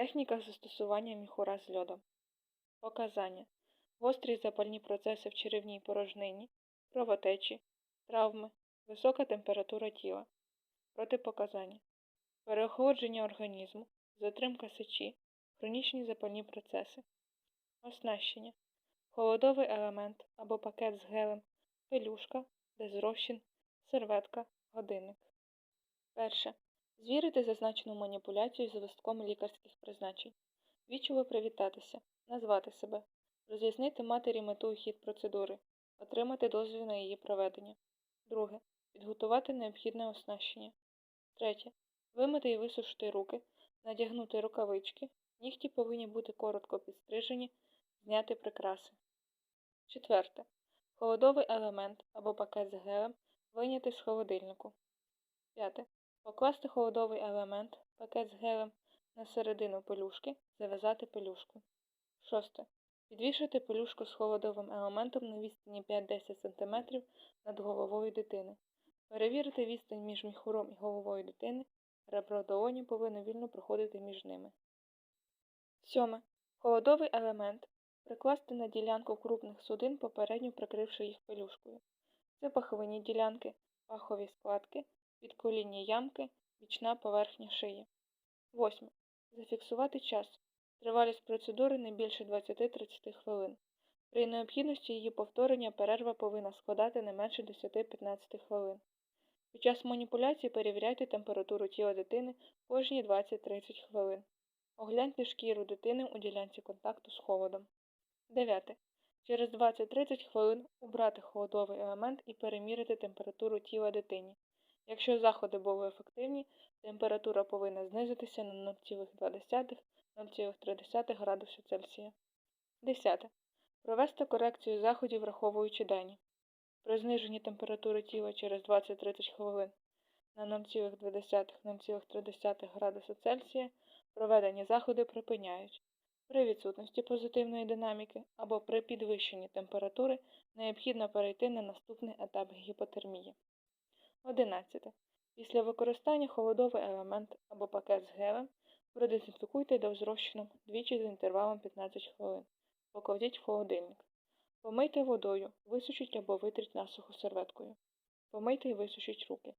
Техніка застосування міхура з льодом. Показання. Гострі запальні процеси в черевній порожнині, кровотечі, травми, висока температура тіла. Протипоказання. Переохолодження організму, затримка сечі, хронічні запальні процеси. Оснащення. Холодовий елемент або пакет з гелем, пелюшка, дезрозчин, серветка, годинник. Перше. Звірити зазначену маніпуляцію з листком лікарських призначень. Вічово привітатися, назвати себе, роз'яснити матері мету і хід процедури, отримати дозвіл на її проведення. Друге. Підготувати необхідне оснащення. Третє. Вимити і висушити руки, надягнути рукавички, нігті повинні бути коротко підстрижені, зняти прикраси. Четверте. Холодовий елемент або пакет з гелем вийняти з холодильнику. П'яте. Покласти холодовий елемент, пакет з гелем на середину пелюшки, зав'язати пелюшку. Шосте. Підвішати пелюшку з холодовим елементом на відстані 5-10 см над головою дитини. Перевірити відстань між міхуром і головою дитини. Ребро долоні повинно вільно проходити між ними. Сьоме. Холодовий елемент прикласти на ділянку крупних судин, попередньо прикривши їх пелюшкою. Це паховинні ділянки, пахові складки, підколінні ямки, бічна поверхня шиї. Восьме. Зафіксувати час. Тривалість процедури не більше 20-30 хвилин. При необхідності її повторення перерва повинна складати не менше 10-15 хвилин. Під час маніпуляції перевіряйте температуру тіла дитини кожні 20-30 хвилин. Огляньте шкіру дитини у ділянці контакту з холодом. 9. Через 20-30 хвилин убрати холодовий елемент і перемірити температуру тіла дитині. Якщо заходи були ефективні, температура повинна знизитися на 0,2-0,3 градуси Цельсія. 10. Провести корекцію заходів, враховуючи дані. При зниженні температури тіла через 20-30 хвилин на 0,2-0,3 градуси Цельсія проведені заходи припиняють. При відсутності позитивної динаміки або при підвищенні температури необхідно перейти на наступний етап гіпотермії. 11. Після використання холодовий елемент або пакет з гелем продезінфікуйте дозрощеном двічі з інтервалом 15 хвилин. Покладіть в холодильник. Помийте водою, висушіть або витріть насухо серветкою. Помийте і висушіть руки.